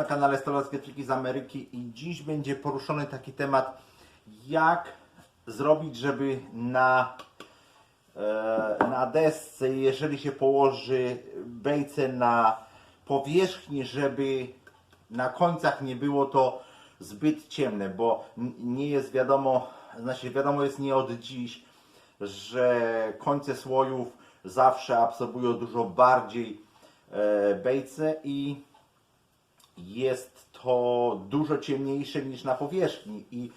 Na kanale Stolarskie Triki z Ameryki i dziś będzie poruszony taki temat, jak zrobić, żeby na, e, na desce, jeżeli się położy bejce na powierzchni, żeby na końcach nie było to zbyt ciemne, bo nie jest wiadomo, znaczy wiadomo jest nie od dziś, że końce słojów zawsze absorbują dużo bardziej e, bejce i jest to dużo ciemniejsze niż na powierzchni i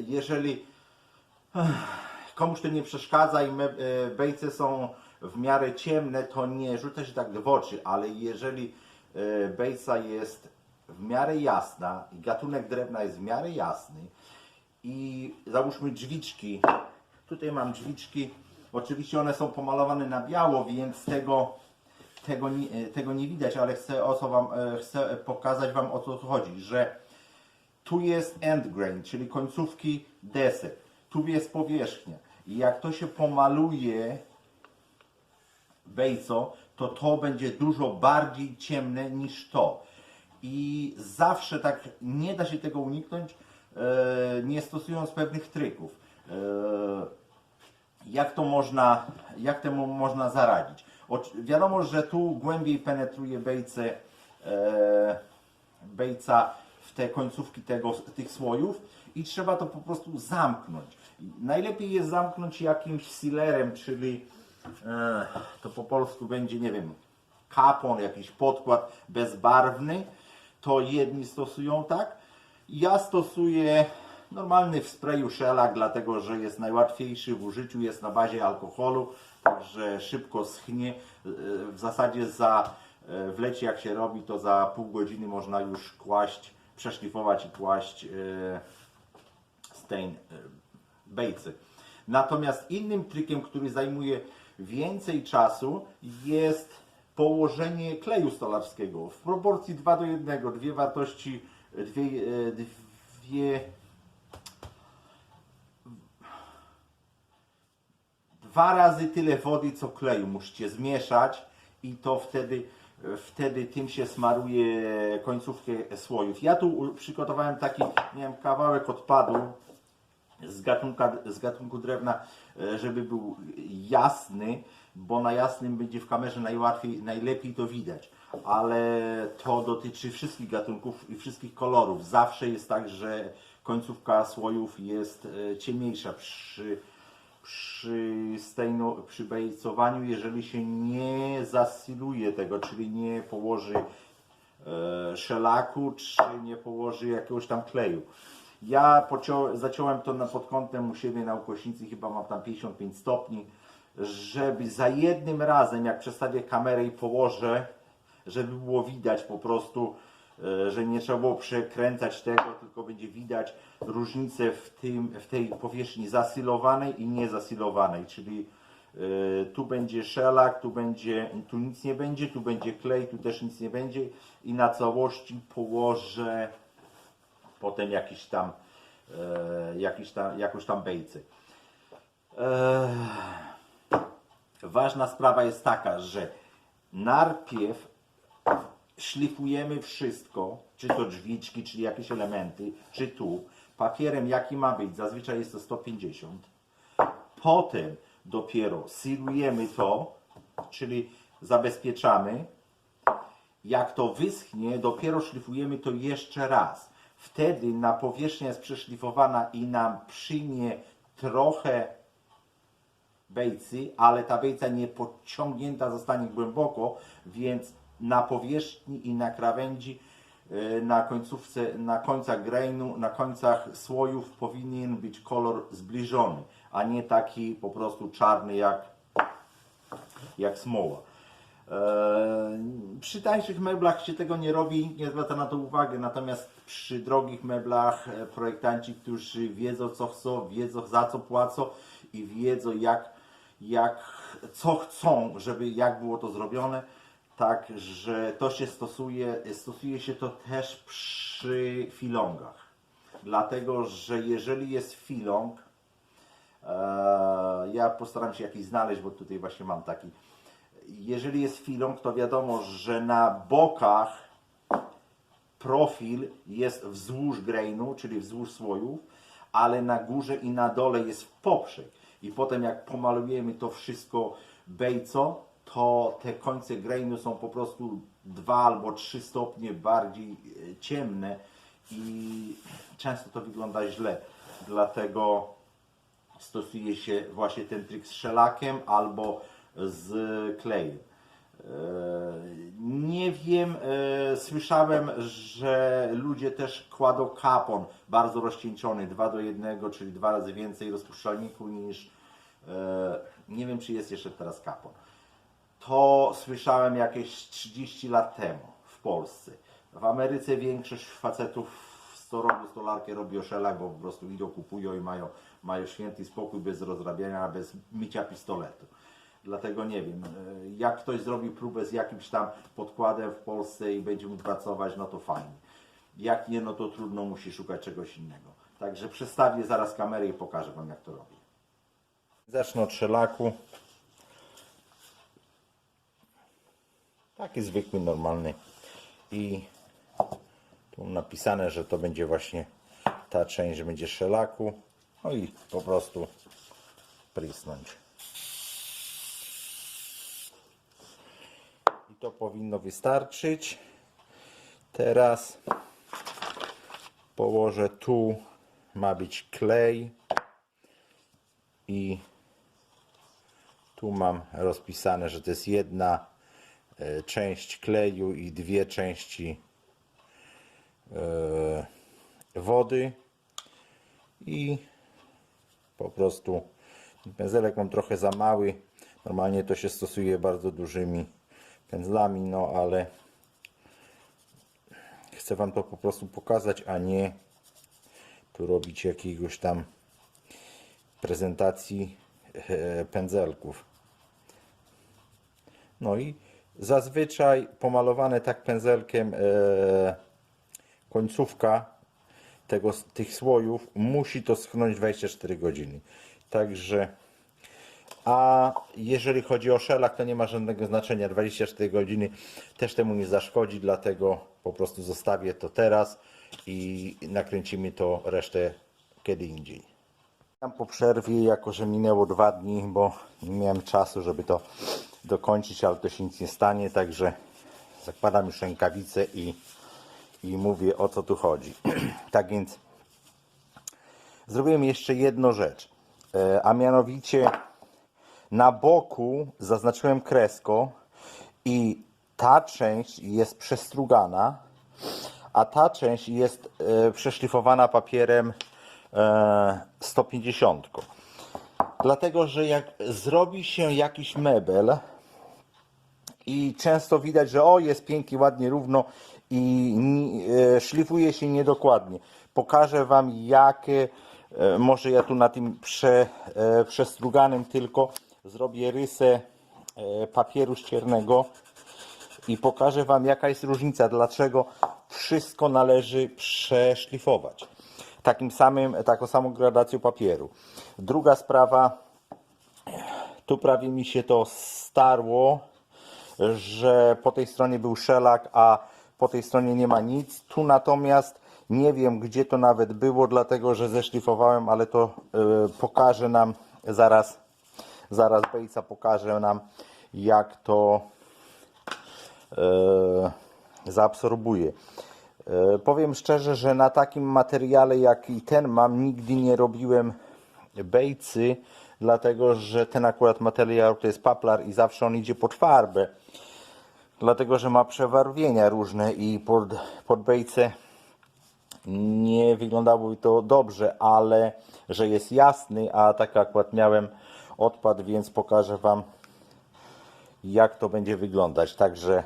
jeżeli ech, komuś to nie przeszkadza i e, bejce są w miarę ciemne, to nie rzuca się tak w oczy, ale jeżeli e, bejca jest w miarę jasna i gatunek drewna jest w miarę jasny i załóżmy drzwiczki, tutaj mam drzwiczki, oczywiście one są pomalowane na biało, więc tego tego nie, tego nie widać, ale chcę, o co wam, e, chcę pokazać Wam o co chodzi, że tu jest end grain, czyli końcówki desek, tu jest powierzchnia i jak to się pomaluje bejco, to to będzie dużo bardziej ciemne niż to. I zawsze tak nie da się tego uniknąć, e, nie stosując pewnych trików. E, jak to można, jak temu można zaradzić. Wiadomo, że tu głębiej penetruje bejce, e, bejca w te końcówki tego, tych słojów i trzeba to po prostu zamknąć. Najlepiej jest zamknąć jakimś sealerem, czyli e, to po polsku będzie, nie wiem, kapon, jakiś podkład bezbarwny. To jedni stosują tak. Ja stosuję normalny w sprayu shellac, dlatego że jest najłatwiejszy w użyciu, jest na bazie alkoholu, także szybko schnie. E, W zasadzie za e, w lecie jak się robi, to za pół godziny można już kłaść, przeszlifować i kłaść e, stain bejcy. Natomiast innym trikiem, który zajmuje więcej czasu jest położenie kleju stolarskiego w proporcji 2 do 1, dwie wartości, dwie, dwie dwa razy tyle wody co kleju musicie zmieszać i to wtedy, wtedy tym się smaruje końcówkę słojów. Ja tu przygotowałem taki, wiem, kawałek odpadu z, gatunka, z gatunku drewna, e, żeby był jasny, bo na jasnym będzie w kamerze najłatwiej, najlepiej to widać. Ale to dotyczy wszystkich gatunków i wszystkich kolorów. Zawsze jest tak, że końcówka słojów jest e, ciemniejsza przy, przy, stejno, przy bejcowaniu, jeżeli się nie zasiluje tego, czyli nie położy e, szelaku, czy nie położy jakiegoś tam kleju. Ja zaciąłem to na, pod kątem u siebie na ukośnicy, chyba mam tam 55 stopni, żeby za jednym razem, jak przestawię kamerę i położę, żeby było widać po prostu, że nie trzeba było przekręcać tego, tylko będzie widać różnicę w, tym, w tej powierzchni zasilowanej i niezasilowanej, czyli e, tu będzie szelak, tu, będzie, tu nic nie będzie, tu będzie klej, tu też nic nie będzie i na całości położę potem jakiś tam, e, jakiś tam jakąś tam bejcy. E, ważna sprawa jest taka, że najpierw szlifujemy wszystko, czy to drzwiczki, czy jakieś elementy, czy tu, papierem jaki ma być, zazwyczaj jest to 150. Potem dopiero silujemy to, czyli zabezpieczamy. Jak to wyschnie, dopiero szlifujemy to jeszcze raz. Wtedy na powierzchnia jest przeszlifowana i nam przyjmie trochę bejcy, ale ta bejca nie podciągnięta zostanie głęboko, więc na powierzchni i na krawędzi, e, na końcówce, na końcach grainu, na końcach słojów powinien być kolor zbliżony, a nie taki po prostu czarny jak, jak smoła. E, Przy tańszych meblach się tego nie robi, nie zwraca na to uwagi, natomiast przy drogich meblach e, projektanci, którzy wiedzą co chcą, wiedzą za co płacą i wiedzą jak, jak co chcą, żeby jak było to zrobione, tak, że to się stosuje, stosuje się to też przy filongach. Dlatego, że jeżeli jest filong, e, ja postaram się jakiś znaleźć, bo tutaj właśnie mam taki, jeżeli jest filong, to wiadomo, że na bokach profil jest wzdłuż grainu, czyli wzdłuż słojów, ale na górze i na dole jest poprzek. I potem jak pomalujemy to wszystko bejco, to te końce grainu są po prostu dwa albo trzy stopnie bardziej e, ciemne i często to wygląda źle. Dlatego stosuje się właśnie ten trik z szelakiem albo z klejem. E, Nie wiem, e, słyszałem, że ludzie też kładą kapon bardzo rozcieńczony, 2 do 1, czyli dwa razy więcej rozpuszczalniku niż, nie wiem czy jest jeszcze teraz kapon. To słyszałem jakieś 30 lat temu w Polsce. W Ameryce większość facetów robią stolarkę robi oszelak, bo po prostu idą, kupują i mają, mają święty spokój bez rozrabiania, bez mycia pistoletu. Dlatego nie wiem, e, jak ktoś zrobi próbę z jakimś tam podkładem w Polsce i będzie mógł pracować, no to fajnie. Jak nie, no to trudno, musi szukać czegoś innego. Także przestawię zaraz kamerę i pokażę Wam jak to robię. Zacznę od szelaku. Taki zwykły, normalny. I tu napisane, że to będzie właśnie ta część, że będzie szelaku. No i po prostu prysnąć. I to powinno wystarczyć. Teraz położę tu, ma być klej i tu mam rozpisane, że to jest jedna część kleju i dwie części e, wody. I po prostu pędzelek mam trochę za mały. Normalnie to się stosuje bardzo dużymi pędzlami no ale chcę wam to po prostu pokazać a nie tu robić jakiegoś tam prezentacji e, pędzelków. No i zazwyczaj pomalowane tak pędzelkiem e, końcówka tego, tych słojów musi to schnąć 24 godziny. Także, a jeżeli chodzi o szelak, to nie ma żadnego znaczenia. 24 godziny też temu nie zaszkodzi, dlatego po prostu zostawię to teraz i nakręcimy to resztę kiedy indziej. Tam po przerwie, jako że minęło dwa dni, bo nie miałem czasu, żeby to dokończyć, ale to się nic nie stanie, także zakładam już rękawice i, i mówię o co tu chodzi. tak więc zrobiłem jeszcze jedną rzecz, e, a mianowicie na boku zaznaczyłem kreską i ta część jest przestrugana, a ta część jest e, przeszlifowana papierem e, 150. Dlatego, że jak zrobi się jakiś mebel i często widać, że o jest pięknie, ładnie, równo i e, szlifuje się niedokładnie. Pokażę Wam jakie, e, może ja tu na tym prze, e, przestruganym tylko zrobię rysę papieru ściernego i pokażę Wam jaka jest różnica, dlaczego wszystko należy przeszlifować. Takim samym, taką samą gradacją papieru. Druga sprawa, tu prawie mi się to starło, że po tej stronie był szelak, a po tej stronie nie ma nic. Tu natomiast nie wiem gdzie to nawet było, dlatego że zeszlifowałem, ale to e, pokaże nam zaraz, zaraz Bejca pokaże nam jak to e, zaabsorbuje. E, Powiem szczerze, że na takim materiale jak i ten mam, nigdy nie robiłem bejcy, dlatego że ten akurat materiał to jest paplar i zawsze on idzie pod farbę. Dlatego, że ma przewarwienia różne i pod, pod bejce nie wyglądałoby to dobrze, ale że jest jasny, a tak akurat miałem odpad, więc pokażę Wam jak to będzie wyglądać. Także,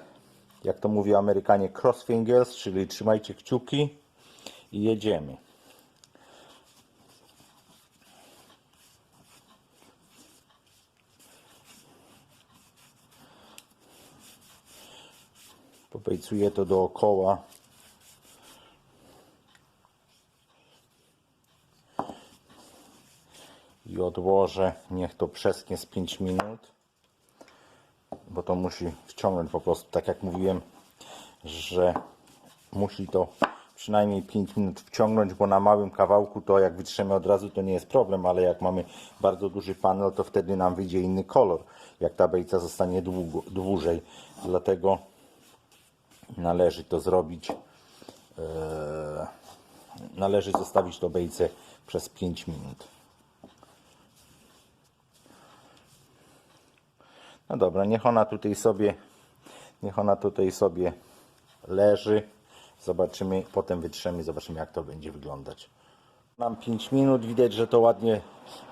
jak to mówią Amerykanie, cross fingers, czyli trzymajcie kciuki i jedziemy. Popejcuję to dookoła. I odłożę, niech to przesknie z 5 minut bo to musi wciągnąć po prostu, tak jak mówiłem, że musi to przynajmniej 5 minut wciągnąć, bo na małym kawałku to jak wytrzemy od razu to nie jest problem, ale jak mamy bardzo duży panel, to wtedy nam wyjdzie inny kolor, jak ta bejca zostanie długo, dłużej. Dlatego należy to zrobić. Eee, należy zostawić to bejce przez 5 minut. No dobra, niech ona tutaj sobie niech ona tutaj sobie leży. Zobaczymy, potem wytrzemy, zobaczymy jak to będzie wyglądać. Nam 5 minut, widać, że to ładnie,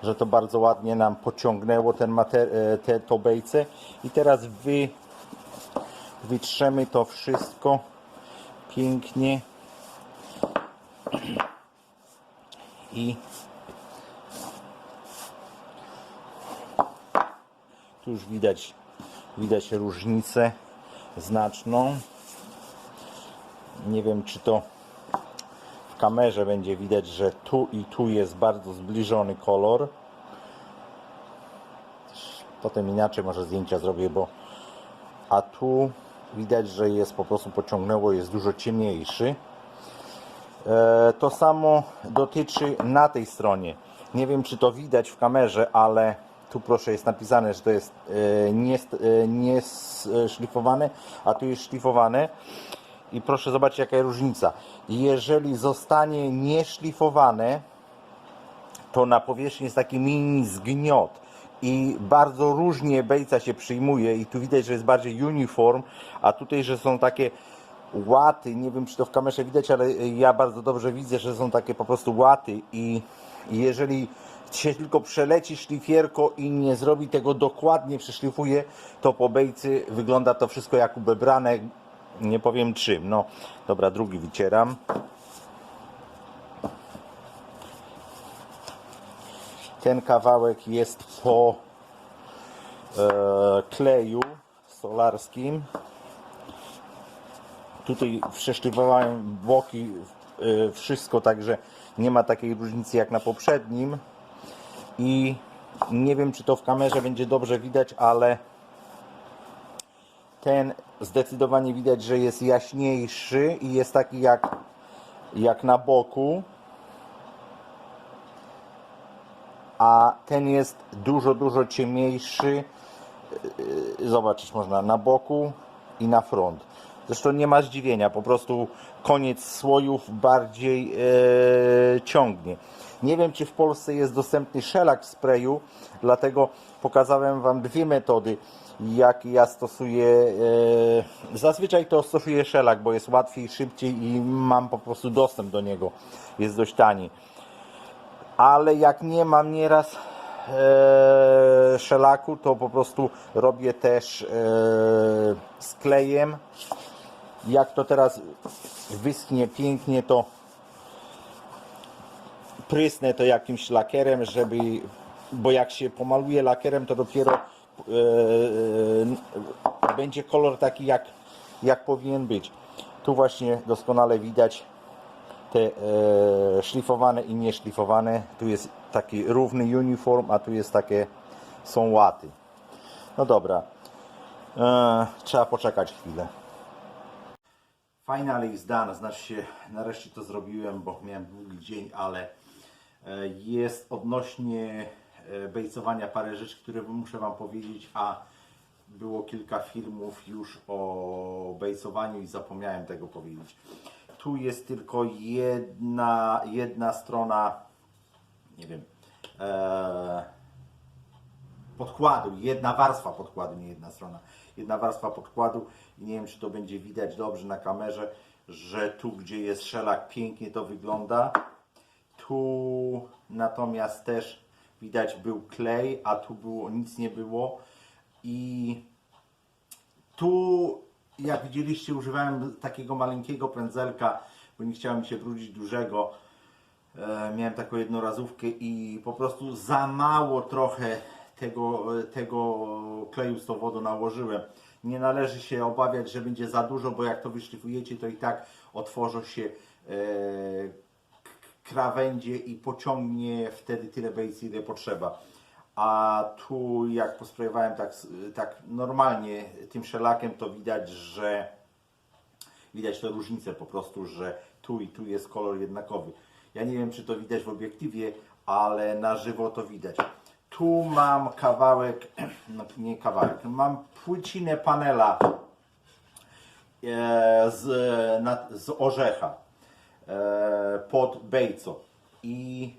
że to bardzo ładnie nam pociągnęło ten mater- e, te to bejce. I teraz wy, wytrzemy to wszystko pięknie. I tu już widać, widać różnicę znaczną. Nie wiem, czy to w kamerze będzie widać, że tu i tu jest bardzo zbliżony kolor. Potem inaczej może zdjęcia zrobię, bo a tu widać, że jest po prostu pociągnęło, jest dużo ciemniejszy. E, To samo dotyczy na tej stronie. Nie wiem, czy to widać w kamerze, ale tu proszę jest napisane, że to jest e, nie, e, e, a tu jest szlifowane. I proszę zobaczyć, jaka jest różnica. Jeżeli zostanie nieszlifowane, to na powierzchni jest taki mini zgniot i bardzo różnie bejca się przyjmuje i tu widać, że jest bardziej uniform, a tutaj, że są takie łaty, nie wiem czy to w kamerze widać, ale ja bardzo dobrze widzę, że są takie po prostu łaty i jeżeli się tylko przeleci szlifierko i nie zrobi tego dokładnie, przeszlifuje, to po bejcy wygląda to wszystko jak ubebrane, nie powiem czym. No dobra, drugi wycieram. Ten kawałek jest po e, kleju solarskim. Tutaj przeszlifowałem boki, e, wszystko, także nie ma takiej różnicy jak na poprzednim. I nie wiem, czy to w kamerze będzie dobrze widać, ale ten zdecydowanie widać, że jest jaśniejszy i jest taki jak, jak na boku. A ten jest dużo, dużo ciemniejszy. Yy, Zobaczyć można na boku i na front. Zresztą nie ma zdziwienia, po prostu koniec słojów bardziej e, ciągnie. Nie wiem, czy w Polsce jest dostępny szelak w sprayu, dlatego pokazałem Wam dwie metody, jak ja stosuję. E, zazwyczaj to stosuję szelak, bo jest łatwiej, szybciej i mam po prostu dostęp do niego. Jest dość tani ale jak nie mam nieraz e, szelaku, to po prostu robię też e, z klejem. Jak to teraz wyschnie pięknie, to prysnę to jakimś lakierem, żeby, bo jak się pomaluje lakierem, to dopiero e, e, będzie kolor taki jak, jak powinien być. Tu właśnie doskonale widać te e, szlifowane i nieszlifowane. Tu jest taki równy uniform, a tu jest takie są łaty. No dobra. E, trzeba poczekać chwilę. Finally is done, znaczy się nareszcie to zrobiłem, bo miałem długi dzień, ale e, jest odnośnie e, bejcowania parę rzeczy, które muszę Wam powiedzieć, a było kilka filmów już o bejcowaniu i zapomniałem tego powiedzieć. Tu jest tylko jedna, jedna strona, nie wiem, e, podkładu, jedna warstwa podkładu, nie jedna strona, jedna warstwa podkładu i nie wiem, czy to będzie widać dobrze na kamerze, że tu, gdzie jest szelak, pięknie to wygląda. Tu natomiast też widać był klej, a tu było, nic nie było i tu, jak widzieliście, używałem takiego maleńkiego pędzelka, bo nie chciałem się brudzić dużego. E, miałem taką jednorazówkę i po prostu za mało trochę tego, tego kleju z tą wodą nałożyłem. Nie należy się obawiać, że będzie za dużo, bo jak to wyszlifujecie, to i tak otworzą się e, krawędzie i pociągnie wtedy tyle bejcy, ile potrzeba. A tu jak posprayowałem tak, tak normalnie tym szelakiem, to widać, że widać tę różnicę po prostu, że tu i tu jest kolor jednakowy. Ja nie wiem, czy to widać w obiektywie, ale na żywo to widać. Tu mam kawałek, no nie kawałek, mam płycinę panela e, z, z orzecha e, pod bejco. I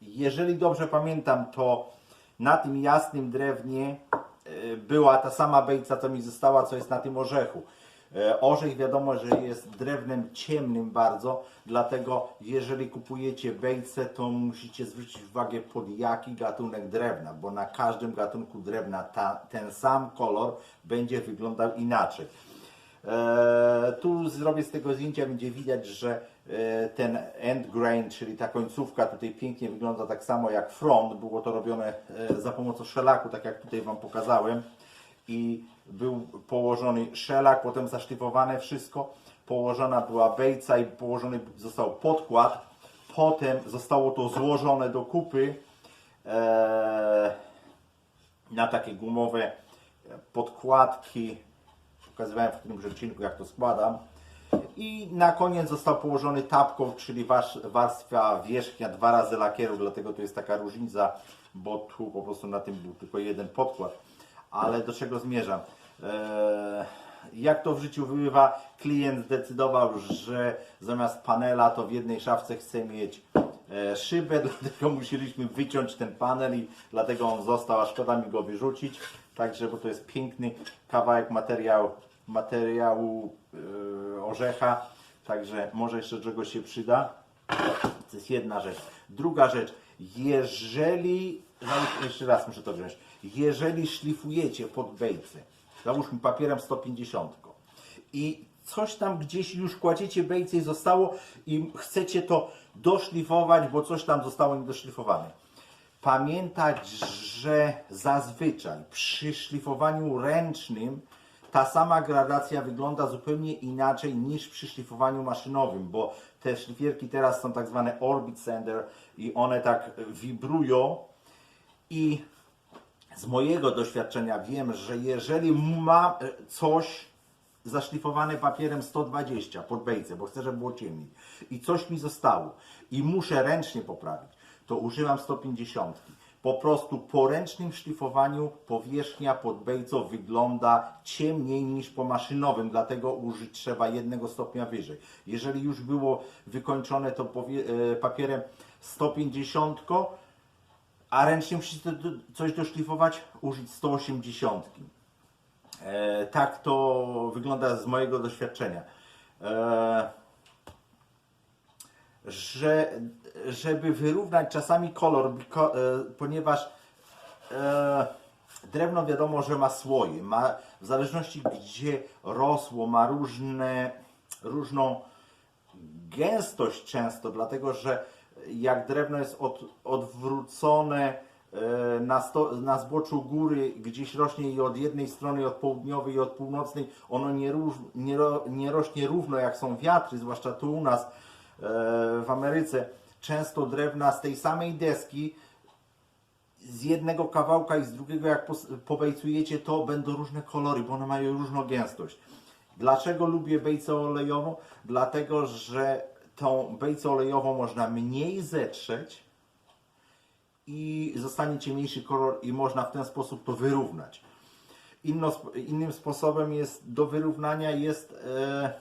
jeżeli dobrze pamiętam, to na tym jasnym drewnie e, była ta sama bejca, co mi została, co jest na tym orzechu. E, Orzech wiadomo, że jest drewnem ciemnym bardzo, dlatego jeżeli kupujecie bejce, to musicie zwrócić uwagę pod jaki gatunek drewna, bo na każdym gatunku drewna ta, ten sam kolor będzie wyglądał inaczej. E, tu zrobię z tego zdjęcia, będzie widać, że ten end grain, czyli ta końcówka tutaj pięknie wygląda tak samo jak front. Było to robione e, za pomocą szelaku, tak jak tutaj Wam pokazałem. I był położony szelak, potem zaszlifowane wszystko. Położona była bejca i położony został podkład. Potem zostało to złożone do kupy e, na takie gumowe podkładki pokazywałem w którymś odcinku, jak to składam. I na koniec został położony tapką, czyli warstwa wierzchnia dwa razy lakieru, dlatego tu jest taka różnica, bo tu po prostu na tym był tylko jeden podkład. Ale do czego zmierzam? Eee, jak to w życiu bywa, klient zdecydował, że zamiast panela to w jednej szafce chce mieć e, szybę, dlatego musieliśmy wyciąć ten panel i dlatego on został, a szkoda mi go wyrzucić. Także, bo to jest piękny kawałek materiału, materiału e, orzecha, także może jeszcze czegoś się przyda. To jest jedna rzecz. Druga rzecz, jeżeli, załóż- jeszcze raz muszę to wziąć, jeżeli szlifujecie pod bejce, załóżmy papierem 150 i coś tam gdzieś już kładziecie bejce i zostało i chcecie to doszlifować, bo coś tam zostało niedoszlifowane. Pamiętać, że zazwyczaj przy szlifowaniu ręcznym ta sama gradacja wygląda zupełnie inaczej niż przy szlifowaniu maszynowym, bo te szlifierki teraz są tak zwane orbit sander i one tak wibrują i z mojego doświadczenia wiem, że jeżeli mam coś zaszlifowane papierem 120 pod bejce, bo chcę, żeby było ciemniej i coś mi zostało i muszę ręcznie poprawić, to używam 150. Po prostu po ręcznym szlifowaniu powierzchnia pod bejcą wygląda ciemniej niż po maszynowym, dlatego użyć trzeba jednego stopnia wyżej. Jeżeli już było wykończone to e, papierem 150, a ręcznie musicie coś doszlifować, użyć 180. E, tak to wygląda z mojego doświadczenia. E, że, żeby wyrównać czasami kolor, e, ponieważ e, drewno wiadomo, że ma słoje, ma, w zależności gdzie rosło, ma różne, różną gęstość często, dlatego że jak drewno jest od, odwrócone e, na, sto, na zboczu góry, gdzieś rośnie i od jednej strony, od południowej i od północnej, ono nie, róż, nie, nie rośnie równo jak są wiatry, zwłaszcza tu u nas w Ameryce. Często drewna z tej samej deski z jednego kawałka i z drugiego, jak pobejcujecie, to będą różne kolory, bo one mają różną gęstość. Dlaczego lubię bejcę olejową? Dlatego, że tą bejcę olejową można mniej zetrzeć i zostanie ciemniejszy kolor i można w ten sposób to wyrównać. Inno, innym sposobem jest do wyrównania jest e,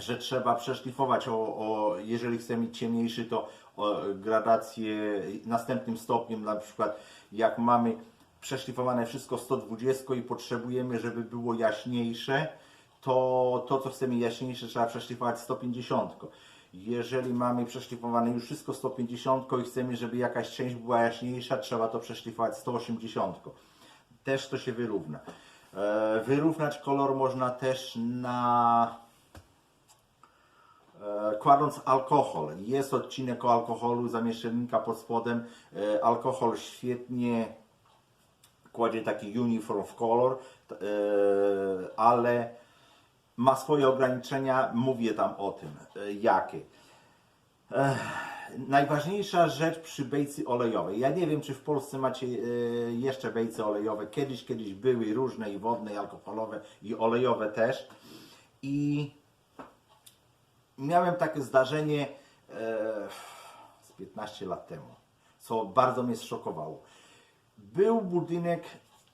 że trzeba przeszlifować, o, o, jeżeli chcemy mieć ciemniejszy, to o, gradację następnym stopniem, na przykład jak mamy przeszlifowane wszystko 120 i potrzebujemy, żeby było jaśniejsze, to to, co chcemy jaśniejsze, trzeba przeszlifować 150. Jeżeli mamy przeszlifowane już wszystko 150 i chcemy, żeby jakaś część była jaśniejsza, trzeba to przeszlifować 180. Też to się wyrówna. E, Wyrównać kolor można też na kładąc alkohol. Jest odcinek o alkoholu, zamieszczennika pod spodem. E, Alkohol świetnie kładzie taki uniform of color, t- e, ale ma swoje ograniczenia. Mówię tam o tym, e, jakie. Najważniejsza rzecz przy bejcy olejowej. Ja nie wiem, czy w Polsce macie e, jeszcze bejce olejowe. Kiedyś, kiedyś były różne i wodne, i alkoholowe, i olejowe też. I miałem takie zdarzenie e, z 15 lat temu, co bardzo mnie zszokowało. Był budynek,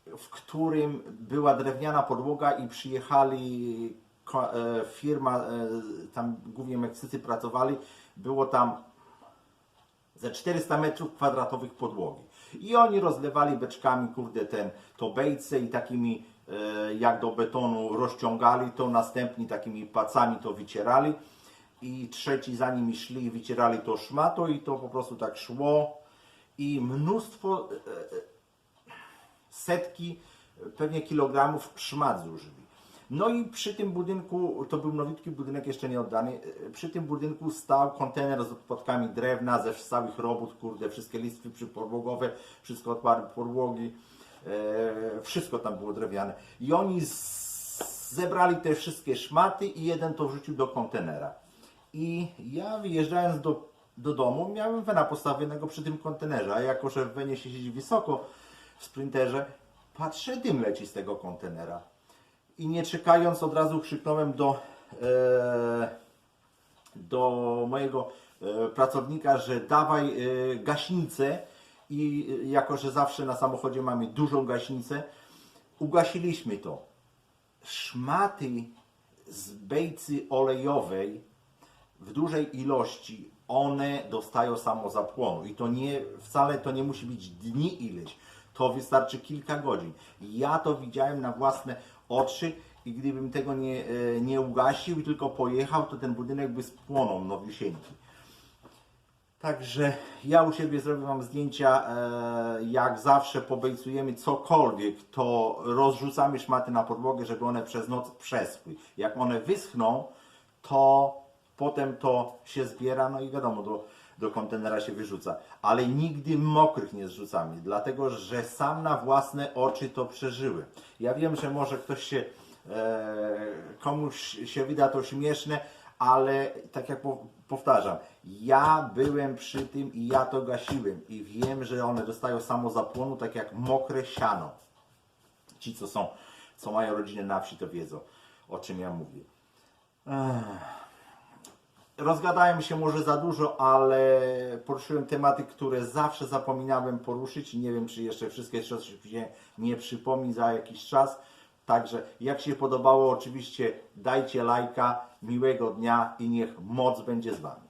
w którym była drewniana podłoga i przyjechali e, firma, e, tam głównie Meksycy pracowali, było tam ze 400 metrów kwadratowych podłogi. I oni rozlewali beczkami, kurde, ten, to bejce i takimi, e, jak do betonu rozciągali to, następni takimi pacami to wycierali i trzeci za nimi szli i wycierali to szmato i to po prostu tak szło i mnóstwo, e, e, setki, pewnie kilogramów szmat zużyli. No i przy tym budynku, to był nowitki budynek jeszcze nie oddany, e, przy tym budynku stał kontener z odpadkami drewna, ze całych robót, kurde, wszystkie listwy przypodłogowe, wszystko odpady podłogi, e, wszystko tam było drewniane. I oni zebrali te wszystkie szmaty i jeden to wrzucił do kontenera. I ja wyjeżdżając do, do domu miałem wena postawionego przy tym kontenerze, a jako, że w wenie się siedzi wysoko w sprinterze, patrzę dym leci z tego kontenera. I nie czekając od razu krzyknąłem do, e, do mojego e, pracownika, że dawaj e, gaśnicę i e, jako, że zawsze na samochodzie mamy dużą gaśnicę, ugasiliśmy to. Szmaty z bejcy olejowej w dużej ilości one dostają samozapłonu i to nie, wcale to nie musi być dni ileś, to wystarczy kilka godzin. Ja to widziałem na własne oczy i gdybym tego nie, e, nie ugasił i tylko pojechał, to ten budynek by spłonął nowisieńki. Także ja u siebie zrobię Wam zdjęcia, e, jak zawsze pobejcujemy cokolwiek, to rozrzucamy szmaty na podłogę, żeby one przez noc przeschły. Jak one wyschną, to potem to się zbiera, no i wiadomo, do, do kontenera się wyrzuca. Ale nigdy mokrych nie zrzucamy, dlatego że sam na własne oczy to przeżyłem. Ja wiem, że może ktoś się, e, komuś się wyda to śmieszne, ale tak jak po- powtarzam, ja byłem przy tym i ja to gasiłem i wiem, że one dostają samozapłonu tak jak mokre siano. Ci, co są, co mają rodzinę na wsi, to wiedzą, o czym ja mówię. Rozgadałem się może za dużo, ale poruszyłem tematy, które zawsze zapominałem poruszyć i nie wiem, czy jeszcze wszystkie się nie przypomni za jakiś czas. Także jak się podobało, oczywiście dajcie lajka, miłego dnia i niech moc będzie z Wami.